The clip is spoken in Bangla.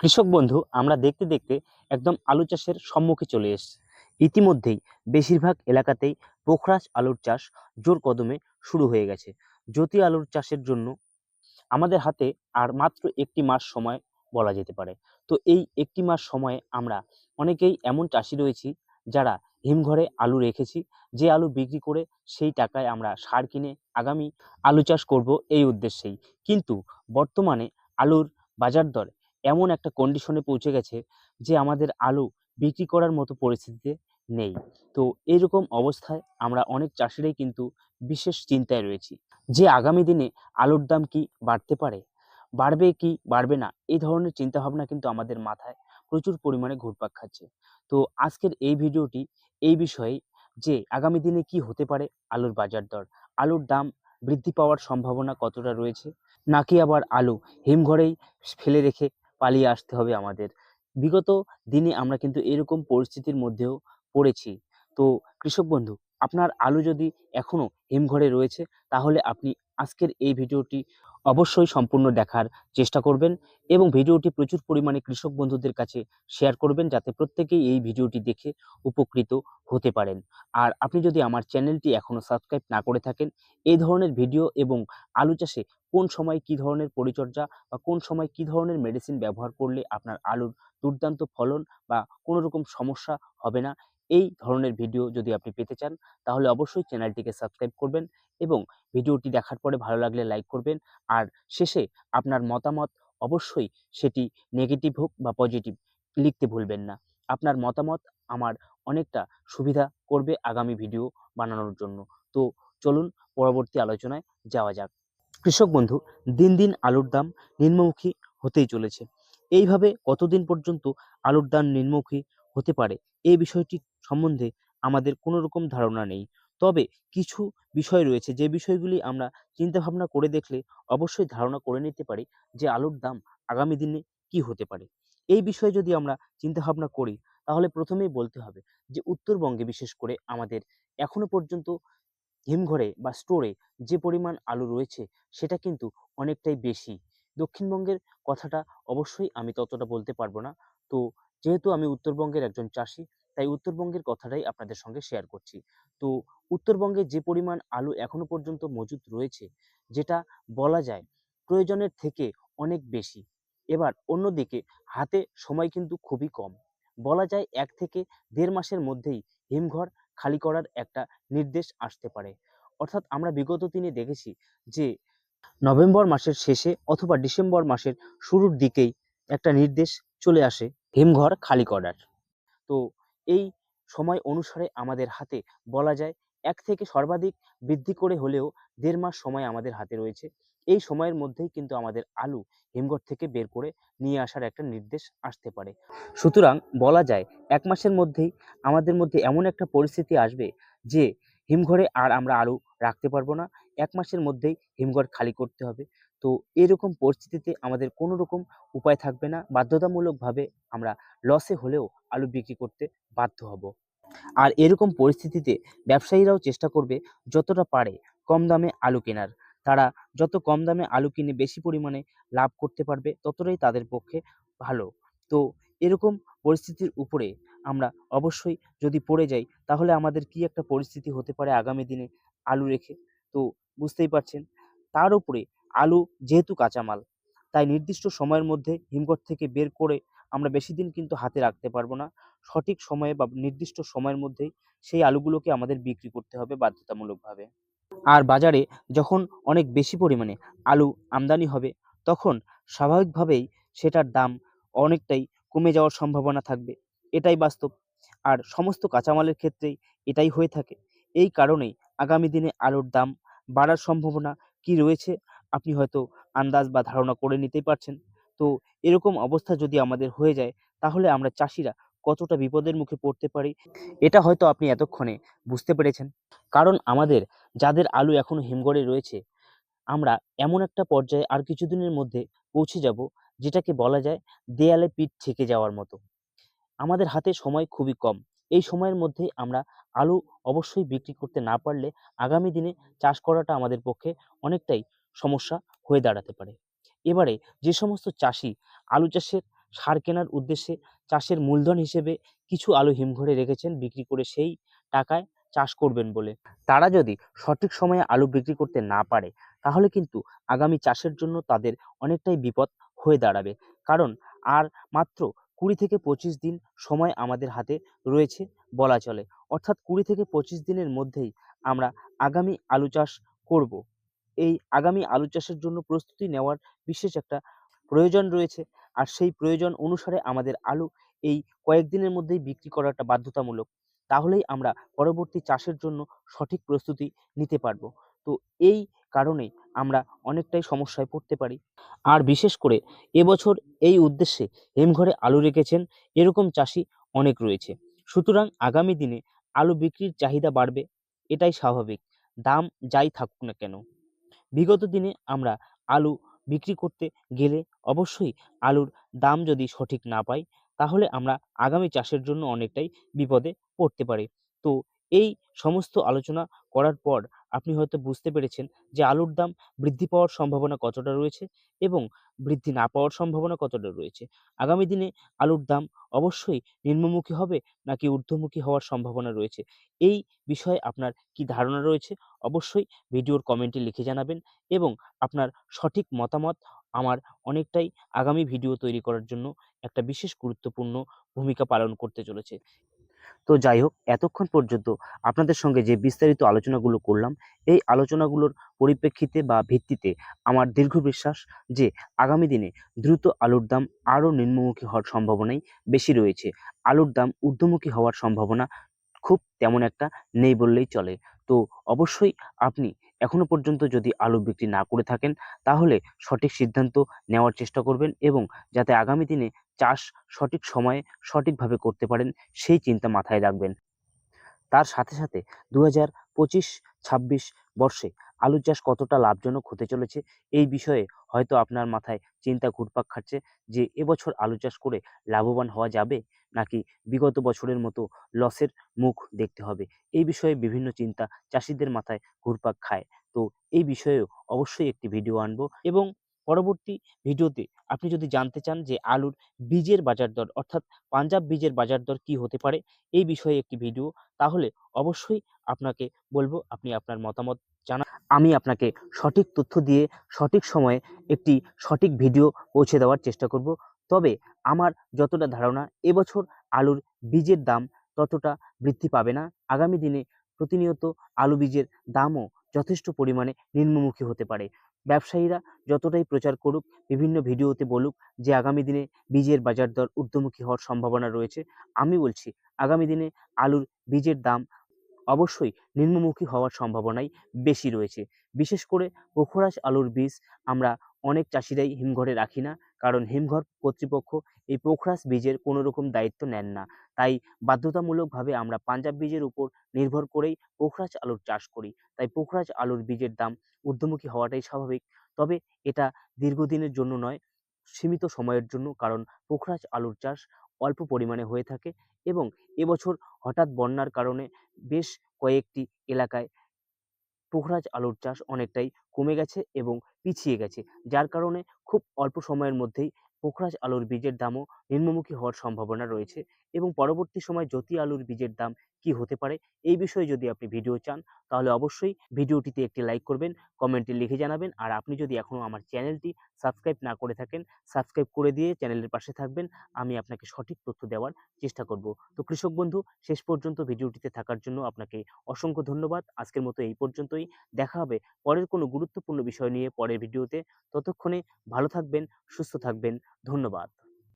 কৃষক বন্ধু, আমরা দেখতে দেখতে একদম আলু চাষের সম্মুখে চলে এসেছি। ইতিমধ্যেই বেশিরভাগ এলাকাতেই পোখরাজ আলুর চাষ জোর কদমে শুরু হয়ে গেছে। জ্যোতি আলুর চাষের জন্য আমাদের হাতে আর মাত্র একটি মাস সময় বলা যেতে পারে। তো এই একটি মাস সময়ে আমরা অনেকেই এমন চাষি রয়েছি যারা হিমঘরে আলু রেখেছি, যে আলু বিক্রি করে সেই টাকায় আমরা সার কিনে আগামী আলু চাষ করব এই উদ্দেশ্যেই। কিন্তু বর্তমানে আলুর বাজার দর এমন একটা কন্ডিশনে পৌঁছে গেছে যে আমাদের আলু বিক্রি করার মতো পরিস্থিতিতে নেই। তো এরকম অবস্থায় আমরা অনেক চাষিরাই কিন্তু বিশেষ চিন্তায় রয়েছি যে আগামী দিনে আলুর দাম কি বাড়তে পারে? বাড়বে কি বাড়বে না? এই ধরনের চিন্তাভাবনা কিন্তু আমাদের মাথায় প্রচুর পরিমাণে ঘুরপাক খাচ্ছে। তো আজকের এই ভিডিওটি এই বিষয়ে যে আগামী দিনে কি হতে পারে আলুর বাজার দর, আলুর দাম বৃদ্ধি পাওয়ার সম্ভাবনা কতটা রয়েছে, নাকি আবার আলু হিমঘরেই ফেলে রেখে পালিয়ে আসতে হবে আমাদের। বিগত দিনে আমরা কিন্তু এরকম পরিস্থিতির মধ্যেও পড়েছি। তো কৃষক বন্ধু আপনার আলু যদি এখনও হিমঘরে রয়েছে, তাহলে আপনি আজকের এই ভিডিওটি অবশ্যই সম্পূর্ণ দেখার চেষ্টা করবেন এবং ভিডিওটি প্রচুর পরিমাণে কৃষক বন্ধুদের কাছে শেয়ার করবেন যাতে প্রত্যেকেই এই ভিডিওটি দেখে উপকৃত হতে পারেন। আর আপনি যদি আমার চ্যানেলটি এখনও সাবস্ক্রাইব না করে থাকেন, এই ধরনের ভিডিও এবং আলু চাষে কোন সময় কি ধরনের পরিচর্যা বা কোন সময় কি ধরনের মেডিসিন ব্যবহার করলে আপনার আলুর দুর্দান্ত ফলন বা কোনো রকম সমস্যা হবে না এই ধরনের ভিডিও যদি আপনি পেতে চান, তাহলে অবশ্যই চ্যানেলটিকে সাবস্ক্রাইব করবেন এবং ভিডিওটি দেখার পরে ভালো লাগলে লাইক করবেন। আর শেষে আপনার মতামত অবশ্যই সেটি নেগেটিভ হোক বা পজিটিভ লিখতে ভুলবেন না। আপনার মতামত আমার অনেকটা সুবিধা করবে আগামী ভিডিও বানানোর জন্য। তো চলুন পরবর্তী আলোচনায় যাওয়া যাক। কৃষক বন্ধু, দিন দিন আলুর দাম নিম্নমুখী হতেই চলেছে। এইভাবে কতদিন পর্যন্ত আলুর দাম নিম্নমুখী হতে পারে? এই বিষয়টি সম্বন্ধে আমাদের কোনো রকম ধারণা নেই। তবে কিছু বিষয় রয়েছে, যে বিষয়গুলি আমরা চিন্তা ভাবনা করে দেখলে অবশ্যই ধারণা করে নিতে পারি যে আলুর দাম আগামী দিনে কি হতে পারে। এই বিষয়ে যদি আমরা চিন্তা ভাবনা করি, তাহলে প্রথমেই বলতে হবে যে উত্তরবঙ্গে বিশেষ করে আমাদের এখনও পর্যন্ত হিমঘরে বা স্টোরে যে পরিমাণ আলু রয়েছে, সেটা কিন্তু অনেকটাই বেশি। দক্ষিণবঙ্গের কথাটা অবশ্যই আমি ততটা বলতে পারব না। তো যেহেতু আমি উত্তরবঙ্গের একজন চাষি তাই উত্তরবঙ্গের কথাটাই আপনাদের সঙ্গে শেয়ার করছি। তো উত্তরবঙ্গে যে পরিমাণ আলু এখনও পর্যন্ত মজুদ রয়েছে, যেটা বলা যায় প্রয়োজনের থেকে অনেক বেশি। এবার অন্যদিকে হাতে সময় কিন্তু খুবই কম। বলা যায় এক থেকে দেড় মাসের মধ্যেই হিমঘর খালি করার একটা নির্দেশ আসতে পারে। অর্থাৎ আমরা বিগত দিনে দেখেছি যে নভেম্বর মাসের শেষে অথবা ডিসেম্বর মাসের শুরুর দিকেই একটা নির্দেশ চলে আসে হিমঘর খালি করার। তো এই সময় অনুসারে আমাদের হাতে বলা যায় এক থেকে সর্বাধিক বৃদ্ধি করে হলেও দেড় মাস সময় আমাদের হাতে রয়েছে। এই সময়ের মধ্যেই কিন্তু আমাদের আলু হিমঘর থেকে বের করে নিয়ে আসার একটা নির্দেশ আসতে পারে। সুতরাং বলা যায় এক মাসের মধ্যেই আমাদের মধ্যে এমন একটা পরিস্থিতি আসবে যে হিমঘরে আর আমরা আলু রাখতে পারব না। এক মাসের মধ্যেই হিমঘর খালি করতে হবে। তো এরকম পরিস্থিতিতে আমাদের কোনো রকম উপায় থাকবে না। বাধ্যতামূলকভাবে আমরা লসে হলেও আলু বিক্রি করতে বাধ্য হব। আর এরকম পরিস্থিতিতে ব্যবসায়ীরাও চেষ্টা করবে যতটা পারে কম দামে আলু কেনার। তারা যত কম দামে আলু কিনে বেশি পরিমাণে লাভ করতে পারবে ততটাই তাদের পক্ষে ভালো। তো এরকম পরিস্থিতির উপরে আমরা অবশ্যই যদি পড়ে যাই তাহলে আমাদের কি একটা পরিস্থিতি হতে পারে আগামী দিনে আলু রেখে? তো বুঝতেই পারছেন। তার উপরে আলু যেহেতু কাঁচামাল, তাই নির্দিষ্ট সময়ের মধ্যে হিমঘর থেকে বের করে আমরা বেশি দিন কিন্তু হাতে রাখতে পারব না। সঠিক সময়ে বা নির্দিষ্ট সময়ের মধ্যেই সেই আলুগুলোকে আমাদের বিক্রি করতে হবে বাধ্যতামূলকভাবে। আর বাজারে যখন অনেক বেশি পরিমাণে আলু আমদানি হবে, তখন স্বাভাবিকভাবেই সেটার দাম অনেকটাই কমে যাওয়ার সম্ভাবনা থাকবে। এটাই বাস্তব। আর সমস্ত কাঁচামালের ক্ষেত্রেই এটাই হয়ে থাকে। এই কারণেই আগামী দিনে আলুর দাম বাড়ার সম্ভাবনা কি রয়েছে আপনি হয়তো আন্দাজ বা ধারণা করে নিতেই পারছেন। তো এরকম অবস্থা যদি আমাদের হয়ে যায়, তাহলে আমরা চাষিরা কতটা বিপদের মুখে পড়তে পারি, এটা হয়তো আপনি এতক্ষণে বুঝতে পেরেছেন। কারণ আমাদের যাদের আলু এখনও হিমঘরে রয়েছে, আমরা এমন একটা পর্যায়ে আর কিছুদিনের মধ্যে পৌঁছে যাব, যেটাকে বলা যায় দেয়ালে পিঠ থেকে যাওয়ার মতো। আমাদের হাতে সময় খুবই কম। এই সময়ের মধ্যে আমরা আলু অবশ্যই বিক্রি করতে না পারলে আগামী দিনে চাষ করাটা আমাদের পক্ষে অনেকটাই সমস্যা হয়ে দাঁড়াতে পারে। এবারে যে সমস্ত চাষি আলু চাষের সার কেনার উদ্দেশ্যে চাষের মূলধন হিসেবে কিছু আলু হিমঘরে রেখেছেন, বিক্রি করে সেই টাকায় চাষ করবেন বলে। তারা যদি সঠিক সময়ে আলু বিক্রি করতে না পারে, তাহলে কিন্তু আগামী চাষের জন্য তাদের অনেকটাই বিপদ হয়ে দাঁড়াবে। কারণ আর মাত্র কুড়ি থেকে পঁচিশ দিন সময় আমাদের হাতে রয়েছে বলা চলে। অর্থাৎ কুড়ি থেকে পঁচিশ দিনের মধ্যেই আমরা আগামী আলু চাষ করব। এই আগামী আলু চাষের জন্য প্রস্তুতি নেওয়ার বিশেষ একটা প্রয়োজন রয়েছে। আর সেই প্রয়োজন অনুসারে আমাদের আলু এই কয়েকদিনের মধ্যেই বিক্রি করাটা বাধ্যতামূলক। তাহলেই আমরা পরবর্তী চাষের জন্য সঠিক প্রস্তুতি নিতে পারব। তো এই কারণেই আমরা অনেকটাই সমস্যায় পড়তে পারি। আর বিশেষ করে এবছর এই উদ্দেশ্যে হিমঘরে আলু রেখেছেন এরকম চাষি অনেক রয়েছে। সুতরাং আগামী দিনে আলু বিক্রির চাহিদা বাড়বে, এটাই স্বাভাবিক। দাম যাই থাকুক না কেন। বিগত দিনে আমরা আলু বিক্রি করতে গেলে অবশ্যই আলুর দাম যদি সঠিক না পাই, তাহলে আমরা আগামী চাষের জন্য অনেকটাই বিপদে পড়তে পারি। তো এই সমস্ত আলোচনা করার পর আপনি হয়তো বুঝতে পেরেছেন যে আলুর দাম বৃদ্ধি পাওয়ার সম্ভাবনা কতটা রয়েছে এবং বৃদ্ধি না পাওয়ার সম্ভাবনা কতটা রয়েছে। আগামী দিনে আলুর দাম অবশ্যই নিম্নমুখী হবে নাকি ঊর্ধ্বমুখী হওয়ার সম্ভাবনা রয়েছে? এই বিষয়ে আপনার কি ধারণা রয়েছে? অবশ্যই ভিডিওর কমেন্টে লিখে জানাবেন এবং আপনার সঠিক মতামত আমার অনেকটাই আগামী ভিডিও তৈরি করার জন্য একটা বিশেষ গুরুত্বপূর্ণ ভূমিকা পালন করতে চলেছে। তো যাই হোক, এতক্ষণ পর্যন্ত আপনাদের সঙ্গে যে বিস্তারিত আলোচনাগুলো করলাম, এই আলোচনাগুলোর পরিপ্রেক্ষিতে বা ভিত্তিতে আমার দীর্ঘ বিশ্বাস যে আগামী দিনে দ্রুত আলুর দাম আরও নিম্নমুখী হওয়ার সম্ভাবনাই বেশি রয়েছে। আলুর দাম ঊর্ধ্বমুখী হওয়ার সম্ভাবনা খুব তেমন একটা নেই বললেই চলে। তো অবশ্যই আপনি এখনও পর্যন্ত যদি আলু বিক্রি না করে থাকেন, তাহলে সঠিক সিদ্ধান্ত নেওয়ার চেষ্টা করবেন এবং যাতে আগামী দিনে চাষ সঠিক সময়ে সঠিকভাবে করতে পারেন, সেই চিন্তা মাথায় রাখবেন। তার সাথে সাথে দু হাজার পঁচিশ ছাব্বিশ বর্ষে আলু চাষ কতটা লাভজনক হতে চলেছে, এই বিষয়ে হয়তো আপনার মাথায় চিন্তা ঘুরপাক খাচ্ছে যে, এবছর আলু চাষ করে লাভবান হওয়া যাবে? নাকি বিগত বছরের মতো লসের মুখ দেখতে হবে? এই বিষয়ে বিভিন্ন চিন্তা চাষিদের মাথায় ঘুরপাক খায়। তো এই বিষয়েও অবশ্যই একটি ভিডিও আনব এবং পরবর্তী ভিডিওতে আপনি যদি জানতে চান যে আলুর বীজের বাজার দর, অর্থাৎ পাঞ্জাব বীজের বাজার দর কী হতে পারে, এই বিষয়ে একটি ভিডিও, তাহলে অবশ্যই আপনাকে বলব আপনি আপনার মতামত জানা, আমি আপনাকে সঠিক তথ্য দিয়ে সঠিক সময়ে একটি সঠিক ভিডিও পৌঁছে দেওয়ার চেষ্টা করব। তবে আমার যতটা ধারণা এবছর আলুর বীজের দাম ততটা বৃদ্ধি পাবে না। আগামী দিনে প্রতিনিয়ত আলু বীজের দামও যথেষ্ট পরিমাণে নিম্নমুখী হতে পারে। ব্যবসায়ীরা যতটাই প্রচার করুক, বিভিন্ন ভিডিওতে বলুক যে আগামী দিনে বীজের বাজার দর ঊর্ধ্বমুখী হওয়ার সম্ভাবনা রয়েছে, আমি বলছি আগামী দিনে আলুর বীজের দাম অবশ্যই নিম্নমুখী হওয়ার সম্ভাবনাই বেশি রয়েছে। বিশেষ করে পোখরাস আলুর বীজ আমরা অনেক চাষিরাই হিমঘরে রাখি না। কারণ হিমঘর কর্তৃপক্ষ এই পোখরাস বীজের কোনো রকম দায়িত্ব নেন না। তাই বাধ্যতামূলকভাবে আমরা পাঞ্জাব বীজের উপর নির্ভর করেই পোখরাজ আলুর চাষ করি। তাই পোখরাজ আলুর বীজের দাম ঊর্ধ্বমুখী হওয়াটাই স্বাভাবিক। তবে এটা দীর্ঘদিনের জন্য নয়, সীমিত সময়ের জন্য কারণ পোখরাজ আলুর চাষ অল্প পরিমাণে হয়ে থাকে এবং এবছর হঠাৎ বন্যার কারণে বেশ কয়েকটি এলাকায় পোখরাজ আলুর চাষ অনেকটাই কমে গেছে এবং পিছিয়ে গেছে। যার কারণে খুব অল্প সময়ের মধ্যেই পোখরাজ আলুর বীজের দামও নিম্নমুখী হওয়ার সম্ভাবনা রয়েছে এবং পরবর্তী সময় জ্যোতি আলুর বীজের দাম কি হতে পারে, এই বিষয়ে যদি আপনি ভিডিও চান, তাহলে অবশ্যই ভিডিওটিতে একটি লাইক করবেন কমেন্টে লিখে জানাবেন, আর আপনি যদি এখনও আমার চ্যানেলটি সাবস্ক্রাইব না করে থাকেন সাবস্ক্রাইব করে দিয়ে চ্যানেলের পাশে থাকবেন, আমি আপনাকে সঠিক তথ্য দেওয়ার চেষ্টা করব। তো কৃষক বন্ধু, শেষ পর্যন্ত ভিডিওটিতে থাকার জন্য আপনাকে অসংখ্য ধন্যবাদ। আজকের মতো এই পর্যন্তই। দেখা হবে পরের কোনো গুরুত্বপূর্ণ বিষয় নিয়ে পরের ভিডিওতে ততক্ষণে ভালো থাকবেন, সুস্থ থাকবেন। ধন্যবাদ।